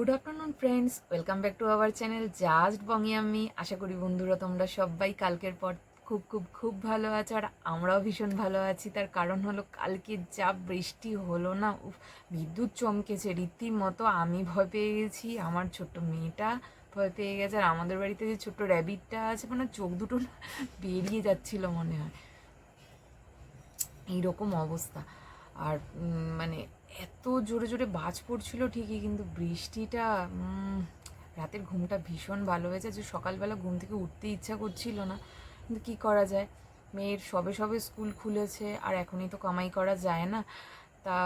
Good afternoon friends welcome back to our channel just বঙ্গি আমি আশা করি বন্ধুরা তোমরা সবাই কালকের পর খুব খুব খুব ভালো আছো আর আমরাও ভীষণ ভালো আছি। তার কারণ হলো কালকে যা বৃষ্টি হলো না উফ, বিদ্যুৎ চমকেছে। রীতিমতো আমি ভয় পেয়ে গেছি আমার ছোট্ট মেয়েটা ভয় পেয়ে গেছে আর আমাদের বাড়িতে যে ছোট্ট র্যাবিটটা আছে মানে চোখ দুটো বেরিয়ে যাচ্ছিল মনে হয়। এইরকম অবস্থা। আর মানে এত জোরে জোরে বাজ পড়ছিল ঠিকই, কিন্তু বৃষ্টিটা রাতের ঘুমটা ভীষণ ভালো হয়েছে। যে সকালবেলা ঘুম থেকে উঠতে ইচ্ছা করছিল না, কিন্তু কী করা যায়? মেয়ের সবে সবে স্কুল খুলেছে, আর এখনই তো কামাই করা যায় না। তা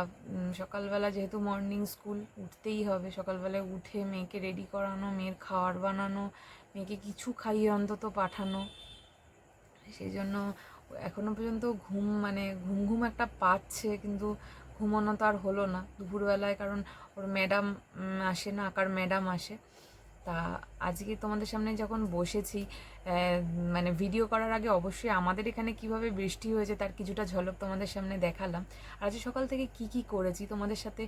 সকালবেলা যেহেতু মর্নিং স্কুল উঠতেই হবে। সকালবেলায় উঠে মেয়েকে রেডি করানো, মেয়ের খাওয়ার বানানো, মেয়েকে কিছু খাইয়ে অন্তত পাঠানো। সেই জন্য এখনও পর্যন্ত ঘুম মানে ঘুম ঘুম একটা পাচ্ছে, কিন্তু ঘুমানো তো আর হলো না দুপুরবেলায়, কারণ ওর ম্যাডাম আসে না, আঁকার ম্যাডাম আসে। তা আজকে তোমাদের সামনে যখন বসেছি মানে ভিডিও করার আগে অবশ্যই আমাদের এখানে কীভাবে বৃষ্টি হয়েছে তার কিছুটা ঝলক তোমাদের সামনে দেখালাম। আর আজ সকাল থেকে কি কি করেছি তোমাদের সাথে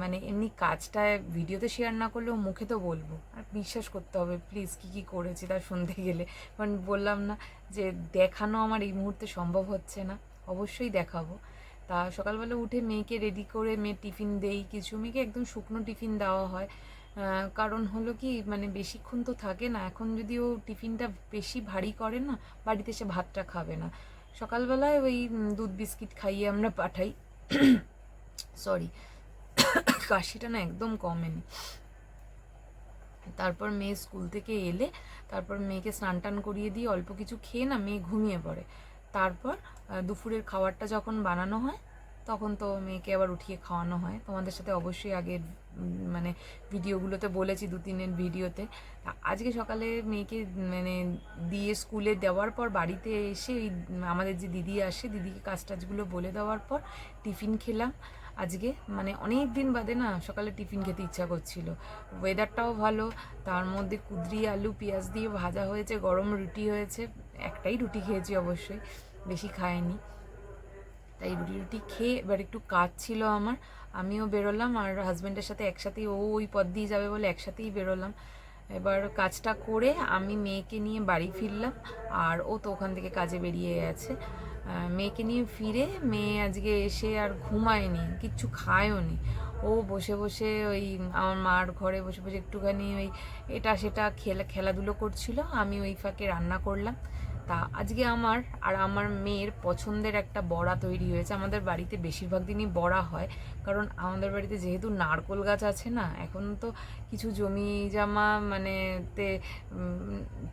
মানে এমনি কাজটা ভিডিওতে শেয়ার না করলেও মুখে তো বলব। আর বিশ্বাস করতে হবে প্লিজ কি কি করেছি তা শুনতে গেলে। কারণ বললাম না যে দেখানো আমার এই মুহূর্তে সম্ভব হচ্ছে না, অবশ্যই দেখাবো। তা সকালবেলা উঠে মেয়েকে রেডি করে, মেয়ে টিফিন দেই, কিছু মেয়েকে একদম শুকনো টিফিন দেওয়া হয়। কারণ হলো কি মানে বেশিক্ষণ তো থাকে না। এখন যদি ও টিফিনটা বেশি ভারী করে না, বাড়িতে সে ভাতটা খাবে না। সকালবেলায় ওই দুধ বিস্কিট খাইয়ে আমরা পাঠাই। সরি কাশিটা না একদম কমেনি। তারপর মেয়ে স্কুল থেকে এলে, তারপর মেয়েকে স্নান টান করিয়ে দিয়ে অল্প কিছু খেয়ে না মেয়ে ঘুমিয়ে পড়ে। তারপর দুপুরের খাবারটা যখন বানানো হয়, তখন তো মেয়েকে আবার উঠিয়ে খাওয়ানো হয়। তোমাদের সাথে অবশ্যই আগের মানে ভিডিওগুলোতে বলেছি দু তিনের ভিডিওতে। আজকে সকালে মেয়েকে মানে দিয়ে স্কুলে দেওয়ার পর বাড়িতে এসে আমাদের যে দিদি আসে, দিদিকে কাজ টাজগুলো বলে দেওয়ার পর টিফিন খেলাম। আজকে মানে অনেক দিন বাদে না সকালে টিফিন খেতে ইচ্ছা করছিল। ওয়েদারটাও ভালো, তার মধ্যে কুদরি, আলু, পেঁয়াজ দিয়ে ভাজা হয়েছে, গরম রুটি হয়েছে, একটাই রুটি খেয়েছি অবশ্যই, বেশি খাইনি। তাই রুটি রুটি খেয়ে এবার একটু কাজ ছিল আমার। আমিও বেরোলাম আর হাজব্যান্ডের সাথে একসাথেই, ও ওই পথ দিয়ে যাবে বলে একসাথেই বেরোলাম। এবার কাজটা করে আমি মেয়েকে নিয়ে বাড়ি ফিরলাম আর ও তো ওখান থেকে কাজে বেরিয়ে গেছে। মেয়েকে নিয়ে ফিরে মেয়ে আজকে এসে আর ঘুমায়নি, কিচ্ছু খায়ও নি ও বসে বসে ওই আমার মার ঘরে বসে বসে একটুখানি ওই এটা সেটা খেলা খেলাধুলো করছিল। আমি ওই ফাঁকে রান্না করলাম। তা আজকে আমার আর আমার মেয়ের পছন্দের একটা বড়া তৈরি হয়েছে। আমাদের বাড়িতে বেশিরভাগ দিনই বড়া হয়, কারণ আমাদের বাড়িতে যেহেতু নারকোল গাছ আছে না, এখন তো কিছু জমি জামা মানে তে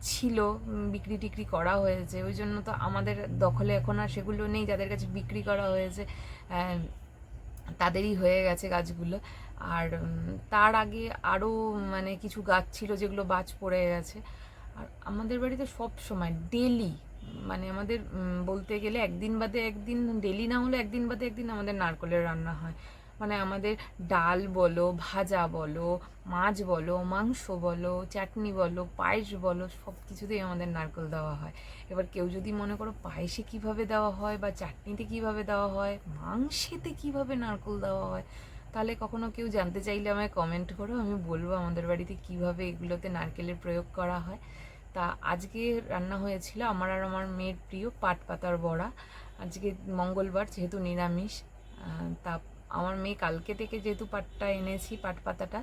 ছিল বিক্রি টিক্রি করা হয়েছে। ওই জন্য তো আমাদের দখলে এখন আর সেগুলো নেই, যাদের কাছে বিক্রি করা হয়েছে তাদেরই হয়ে গেছে গাছগুলো। আর তার আগে আরও মানে কিছু গাছ ছিল যেগুলো বাজ পড়ে গেছে। আর আমাদের বাড়িতে সব সময় ডেলি মানে আমাদের বলতে গেলে একদিন বাদে একদিন ডেলি না হলে একদিন বাদে একদিন আমাদের নারকলের রান্না হয়। মানে আমাদের ডাল বলো, ভাজা বলো, মাছ বলো, মাংস বলো, চাটনি বলো, পায়েস বলো, সব কিছুতেই আমাদের নারকল দেওয়া হয়। এবার কেউ যদি মনে করো পায়েসে কীভাবে দেওয়া হয় বা চাটনিতে কীভাবে দেওয়া হয়, মাংসেতে কীভাবে নারকল দেওয়া হয় তাহলে কখনো কেউ জানতে চাইলে আমায় কমেন্ট করো, আমি বলব আমাদের বাড়িতে কীভাবে এগুলোতে নারকেলের প্রয়োগ করা হয়। তা আজকে রান্না হয়েছিল আমার আর আমার মেয়ের প্রিয় পাট পাতার বড়া। আজকে মঙ্গলবার যেহেতু নিরামিষ তা আমার মেয়ে কালকে থেকে যেহেতু পাটটা এনেছি, পাট পাতাটা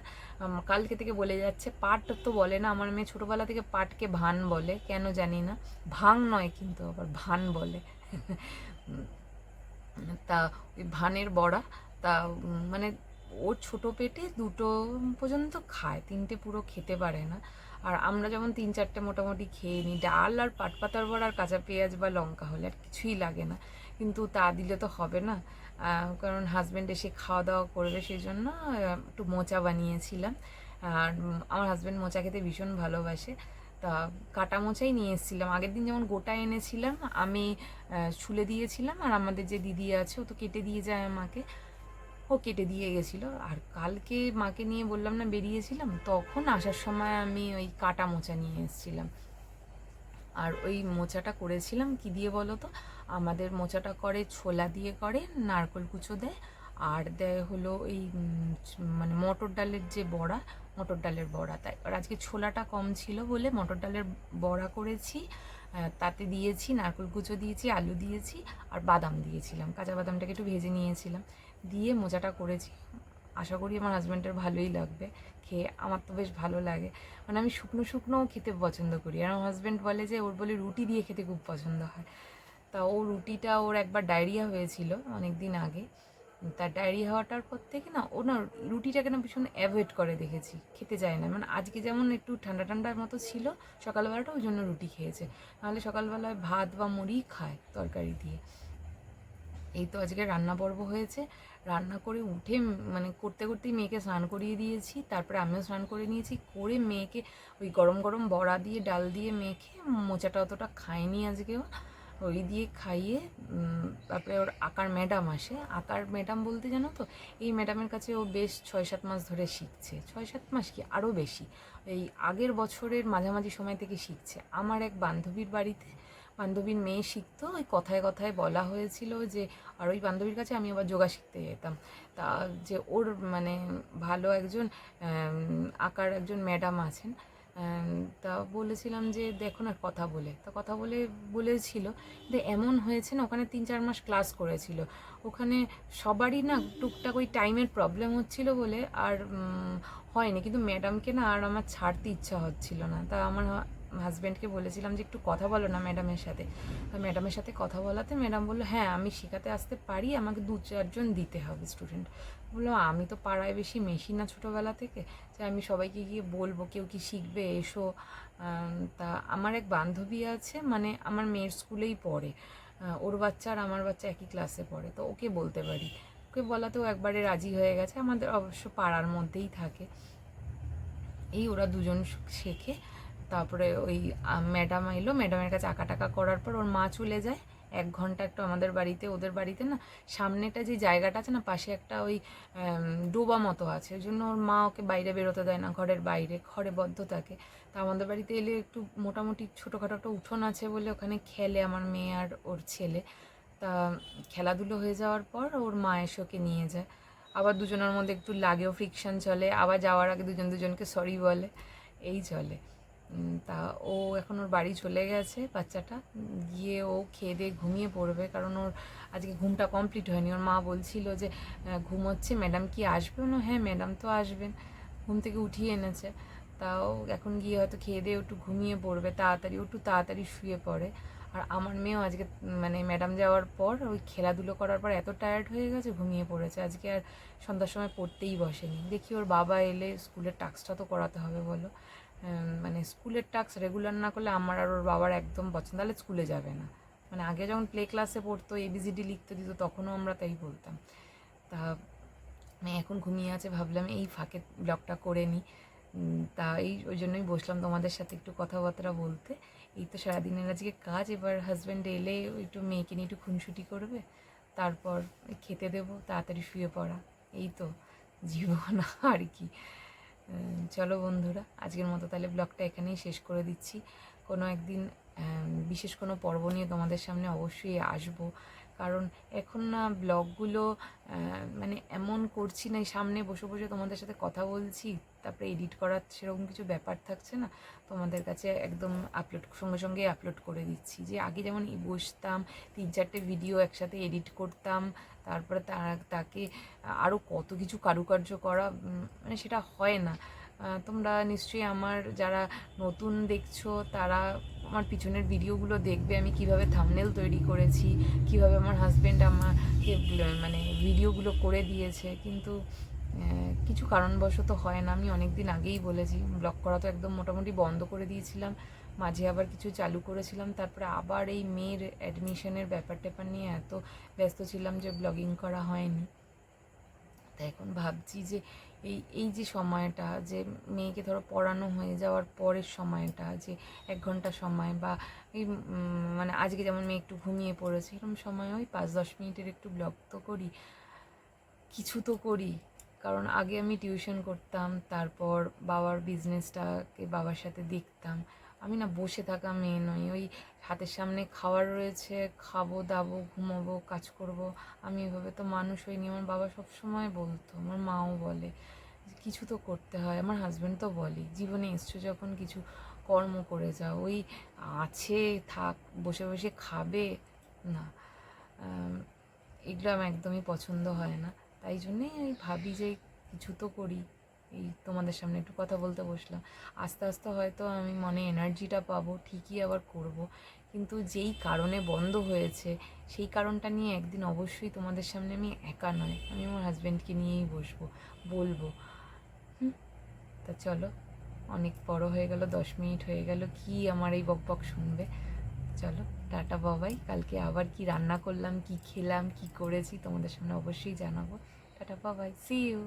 কালকে থেকে বলে যাচ্ছে, পাট তো বলে না, আমার মেয়ে ছোটোবেলা থেকে পাটকে ভান বলে, কেন জানি না। ভাং নয় কিন্তু আবার ভান বলে। তা ওই ভানের বড়া তা মানে ওর ছোট পেটে দুটো পর্যন্ত খায়, তিনটে পুরো খেতে পারে না। আর আমরা যেমন তিন চারটে মোটামুটি খেয়ে নিই, ডাল আর পাট পাতার বড়া আর কাঁচা পেঁয়াজ বা লঙ্কা হলে আর কিছুই লাগে না। কিন্তু তা দিলে তো হবে না। কারণ হাজব্যান্ড এসে খাওয়া দাওয়া করবে সেই জন্য একটু মোচা বানিয়েছিলাম। আর আমার হাজব্যান্ড মোচা খেতে ভীষণ ভালোবাসে। তা, কাটা মোচাই নিয়ে এসেছিলাম। আগের দিন যেমন গোটা এনেছিলাম, আমি ছুলে দিয়েছিলাম। আর আমাদের যে দিদি আছে, ও তো কেটে দিয়ে যায় আমাকে। ও কেটে দিয়ে গেছিল। আর কালকে মাকে নিয়ে বললাম, না, বেরিয়েছিলাম। তখন আসার সময় আমি ওই কাটা মোচা নিয়ে এসেছিলাম। আর ওই মোচাটা করেছিলাম, কি দিয়ে বলো তো? আমাদের মোচাটা করে, ছোলা দিয়ে করে, নারকল কুচো দেয়। আর দেয় হলো এই মানে মটর ডালের যে বড়া, মটর ডালের বড়া। তাই আর আজকে ছোলাটা কম ছিল বলে মটর ডালের বড়া করেছি তাতে দিয়েছি, নারকেল কুচো দিয়েছি, আলু দিয়েছি, আর বাদাম দিয়েছিলাম। কাঁচা বাদামটাকে একটু ভেজে নিয়েছিলাম। দিয়ে মোজাটা করেছি। আশা করি আমার হাজব্যান্ডের ভালোই লাগবে। খেয়ে আমার তো বেশ ভালো লাগে। মানে আমি শুকনো শুকনোও খেতে পছন্দ করি। আর আমার হাজব্যান্ড বলে যে, ওর বলে রুটি দিয়ে খেতে খুব পছন্দ হয়। তা ও রুটিটা ওর একবার ডায়রিয়া হয়েছিল অনেক দিন আগে। তার ডায়রিয়া হওয়াটার পর থেকে না, ও না রুটিটাকে না ভীষণ অ্যাভয়েড করে দেখেছি। খেতে চায় না। মানে আজকে যেমন একটু ঠান্ডা ঠান্ডার মতো ছিল সকালবেলাটা ওই জন্য রুটি খেয়েছে। নাহলে সকালবেলায় ভাত বা মুড়ি খায় তরকারি দিয়ে। এই তো আজকে রান্না পর্ব হয়েছে। রান্না করে উঠে মানে করতে করতেই মেয়েকে স্নান করিয়ে দিয়েছি। তারপরে আমিও স্নান করে নিয়েছি, করে মেয়েকে ওই গরম গরম বড়া দিয়ে, ডাল দিয়ে মেখে মোচাটা অতটা খায়নি আজকেও ওই দিয়ে খাইয়ে তারপরে ওর আঁকার ম্যাডাম আসে। আঁকার ম্যাডাম বলতে জানো তো, এই ম্যাডামের কাছে ও বেশ ছয় সাত মাস ধরে শিখছে। ছয় সাত মাস কি? আরও বেশি। এই আগের বছরের মাঝামাঝি সময় থেকে শিখছে। আমার এক বান্ধবীর বাড়িতে বান্ধবীর মেয়ে শিখতো, ওই কথায় কথায় বলা হয়েছিল যে, আর ওই বান্ধবীর কাছে আমি আবার যোগা শিখতে যেতাম। তা যে ওর মানে ভালো একজন আঁকার একজন ম্যাডাম আছেন তা বলেছিলাম যে, দেখো না, কথা বলে। তা কথা বলে, বলেছিল। যে এমন হয়েছে না, ওখানে তিন চার মাস ক্লাস করেছিল। ওখানে সবারই না টুকটাক ওই টাইমের প্রবলেম হচ্ছিল বলে আর হয়নি। কিন্তু ম্যাডামকে না আর আমার ছাড়তে ইচ্ছা হচ্ছিল না। তা আমার হাজব্যান্ডকে বলেছিলাম যে একটু কথা বলো না ম্যাডামের সাথে। তা ম্যাডামের সাথে কথা বলাতে ম্যাডাম বলল হ্যাঁ আমি শেখাতে আসতে পারি, আমাকে দু চারজন দিতে হবে স্টুডেন্ট। বলল, আমি তো পাড়ায় বেশি মেশি না ছোটোবেলা থেকে যে আমি সবাইকে গিয়ে বলব, কেউ কি শিখবে, এসো। তা আমার এক বান্ধবী আছে মানে আমার মেয়ের স্কুলেই পড়ে। ওর বাচ্চা আর আমার বাচ্চা একই ক্লাসে পড়ে, তো ওকে বলতে পারি। ওকে বলাতেও একবারে রাজি হয়ে গেছে, আমাদের অবশ্য পাড়ার মধ্যেই থাকে। এই ওরা দুজন শেখে। তারপরে ওই ম্যাডাম এলো, ম্যাডামের কাছে আঁকা টাকা করার পর ওর মা চলে যায়। এক ঘণ্টা একটু আমাদের বাড়িতে, ওদের বাড়িতে না, সামনেটা যে জায়গাটা আছে না, পাশে একটা ওই ডোবা মতো আছে। ওই জন্য ওর মা ওকে বাইরে বেরোতে দেয় না, ঘরের বাইরে, ঘরে বদ্ধ থাকে। তা আমাদের বাড়িতে এলে একটু মোটামুটি ছোটোখাটো একটা উঠোন আছে বলে ওখানে খেলে আমার মেয়ে আর ওর ছেলে। তা খেলাধুলো হয়ে যাওয়ার পর ওর মা এসে ওকে নিয়ে যায়। আবার দুজনের মধ্যে একটু লাগেও ফ্রিকশন চলে। আবার যাওয়ার আগে দুজন দুজনকে সরি বলে। এই চলে। তা ও এখন ওর বাড়ি চলে গেছে বাচ্চাটা। গিয়ে ও খেয়ে দিয়ে ঘুমিয়ে পড়বে কারণ ওর আজকে ঘুমটা কমপ্লিট হয়নি। ওর মা বলছিল যে আহ, ঘুমোচ্ছে ম্যাডাম কি আসবে? না হ্যাঁ ম্যাডাম তো আসবেন ঘুম থেকে উঠিয়ে এনেছে। তাও এখন গিয়ে হয়তো খেয়ে দিয়ে একটু ঘুমিয়ে পড়বে তাড়াতাড়ি একটু তাড়াতাড়ি শুয়ে পড়ে। আর আমার মেয়েও আজকে মানে ম্যাডাম যাওয়ার পর ওই খেলাধুলো করার পর এত টায়ার্ড হয়ে গেছে ঘুমিয়ে পড়েছে। আজকে আর সন্ধ্যার সময় পড়তেই বসেনি। দেখি ওর বাবা এলে স্কুলের টাস্কটা তো করাতে হবে বলো। মানে স্কুলের টাস্ক রেগুলার না করলে আমার আর ওর বাবার একদম পছন্দ, তাহলে স্কুলে যাবে না। মানে আগে যখন প্লে ক্লাসে পড়তো এবিসিডি লিখতে দিত, তখনও আমরা তাই বলতাম। তা এখন ঘুমিয়ে আছে, ভাবলাম এই ফাঁকে ব্লগটা করে নিই তা এই, ওই জন্যই বসলাম তোমাদের সাথে একটু কথাবার্তা বলতে। এই তো সারাদিনের আজকে কাজ, এবার হাজব্যান্ড এলে একটু মেয়েকে নিয়ে একটু খুনসুটি করবে, তারপর খেতে দেবো, তাড়াতাড়ি শুয়ে পড়া। এই তো, জীবন আর কি। চলো বন্ধুরা, আজকের মতো তাহলে ব্লগটা এখানেই শেষ করে দিচ্ছি। কোনো একদিন বিশেষ কোনো পর্ব নিয়ে তোমাদের সামনে অবশ্যই আসব। কারণ এখন না ব্লগগুলো মানে এমন করছি না সামনে বসে বসে তোমাদের সাথে কথা বলছি, তারপরে এডিট করার সেরকম কিছু ব্যাপার থাকছে না, তোমাদের কাছে একদম আপলোড সঙ্গে সঙ্গে আপলোড করে দিচ্ছি। যে আগে যেমন বসতাম, তিন চারটে ভিডিও একসাথে এডিট করতাম, তারপরে তাকে আরও কত কিছু কারুকার্য করা মানে সেটা হয় না। তোমরা নিশ্চয়ই আমার যারা নতুন দেখছ, তারা আমার পিছনের ভিডিওগুলো দেখবে আমি কীভাবে থামনেল তৈরি করেছি, কীভাবে আমার হাজব্যান্ড আমাকে মানে ভিডিওগুলো করে দিয়েছে। কিন্তু কিছু কারণবশত হয় না। আমি অনেক দিন আগেই বলেছি ব্লগ করা তো একদম মোটামুটি বন্ধ করে দিয়েছিলাম। মাঝে আবার কিছু চালু করেছিলাম। তারপরে আবার এই মেয়ের অ্যাডমিশনের ব্যাপার ট্যাপার নিয়ে এত ব্যস্ত ছিলাম যে ব্লগিং করা হয়নি। তা এখন ভাবছি যে এই এই যে সময়টা যে মেয়েকে ধরো পড়ানো হয়ে যাওয়ার পরের সময়টা, যে এক ঘণ্টা সময় বা এই মানে আজকে যেমন মেয়ে একটু ঘুমিয়ে পড়েছে, এরকম সময় ওই পাঁচ দশ মিনিটের একটু ব্লগ তো করি। কিছু তো করি। কারণ আগে আমি টিউশন করতাম, তারপর বাবার বিজনেসটাকে বাবার সাথে দেখতাম। আমি না বসে থাকা মেয়ে নই, ওই হাতের সামনে খাবার রয়েছে, খাব, দাবো, ঘুমাবো, কাজ করব। আমি এভাবে তো মানুষ হইনি, আমার বাবা সব সময় বলতো, আমার মাও বলে কিছু তো করতে হয়, আমার হাজব্যান্ড তো বলে জীবনে এসছো যখন কিছু কর্ম করে যাও, ওই আছে, থাক, বসে বসে খাবে, না। এগুলো আমার একদমই পছন্দ হয় না। তাই জন্যেই আমি ভাবি যে কিছু তো করি। এই তোমাদের সামনে একটু কথা বলতে বসলাম। আস্তে আস্তে হয়তো আমি মনে এনার্জিটা পাবো, ঠিকই আবার করব। কিন্তু যেই কারণে বন্ধ হয়েছে, সেই কারণটা নিয়ে একদিন অবশ্যই তোমাদের সামনে আমি একা নয়, আমি আমার হাজব্যান্ডকে নিয়েই বসবো, বলব। তা চলো, অনেক বড় হয়ে গেল, দশ মিনিট হয়ে গেল, কি আমার এই বক বক শুনবে? চলো, টাটা, বাবাই। কালকে আবার কি রান্না করলাম, কি খেলাম, কি করেছি তোমাদের সামনে অবশ্যই জানাব। টাটা, বাবাই। C you